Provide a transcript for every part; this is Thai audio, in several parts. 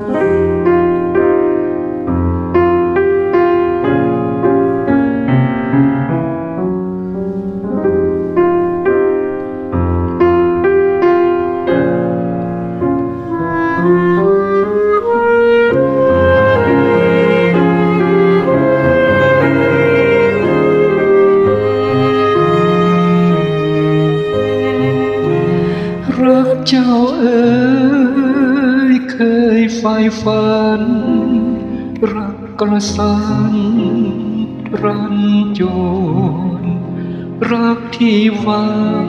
รั ฝัน รักกระสันรันจวนรักที่หวัง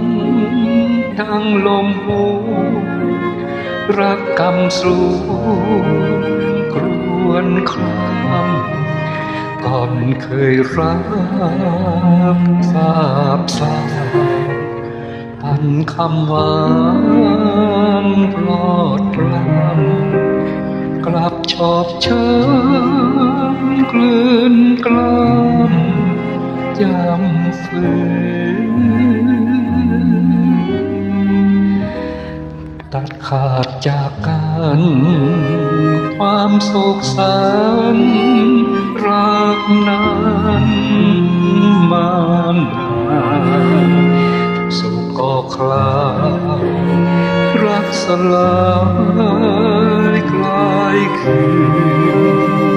ดังลมโหยรักกำสูงกรวนครามก่อนเคยรักทราบสายปันคำหวานปลอดปรำ กลับชอบเชิญกลืนกล้ำยำฝืนตัดขาดจากกันความโศกสันรักนั้นมานานสุขก็คลายรักสลาย กลายคืน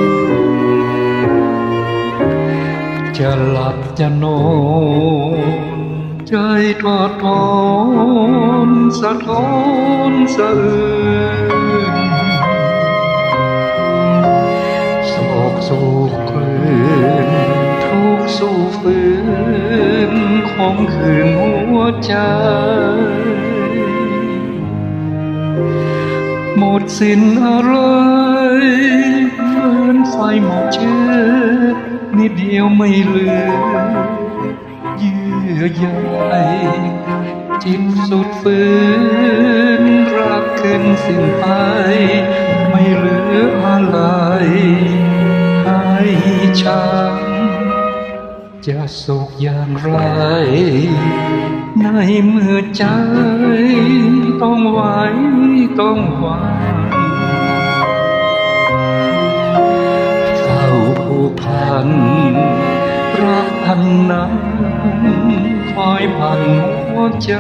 จะหลับจะนอนใจทอดทอนสะท้อนสะอื้นโศกสู่คลื่นทุกสู่ฝืนของคืนหัวใจ หมดสิ้นอะไรเหมือนไฟหมดเชื้อนิดเดียวไม่เหลือเยื่อใยจิตสุดฝืนรักขึ้นสิ้นไป ไม่เหลืออะไรให้ฉันจะสุขอย่างไร ในมือใจต้องไหวต้องหวังเฝ้าผู้พันรักอันนั้นคอยพันหัวใจ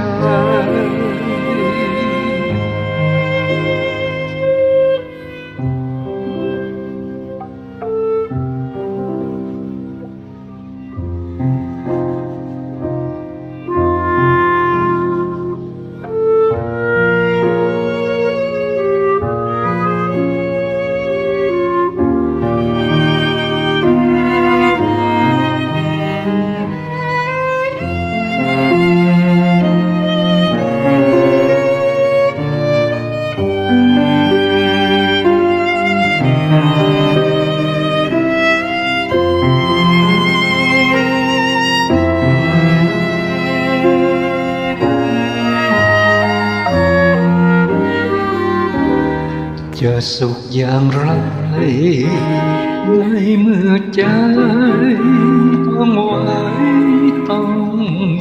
จะสุขอย่างไร ในเมื่อใจต้องไหวต้อง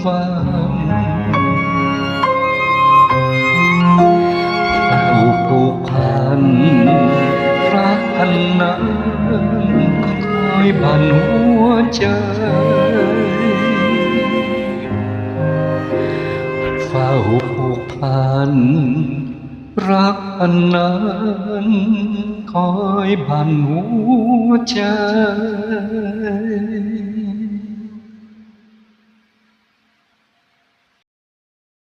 หวังเฝ้าผูกพันรักอันนั้นคอยบันหัวใจเฝ้าผูกพัน รักอันนั้นคอยบันหัวใจ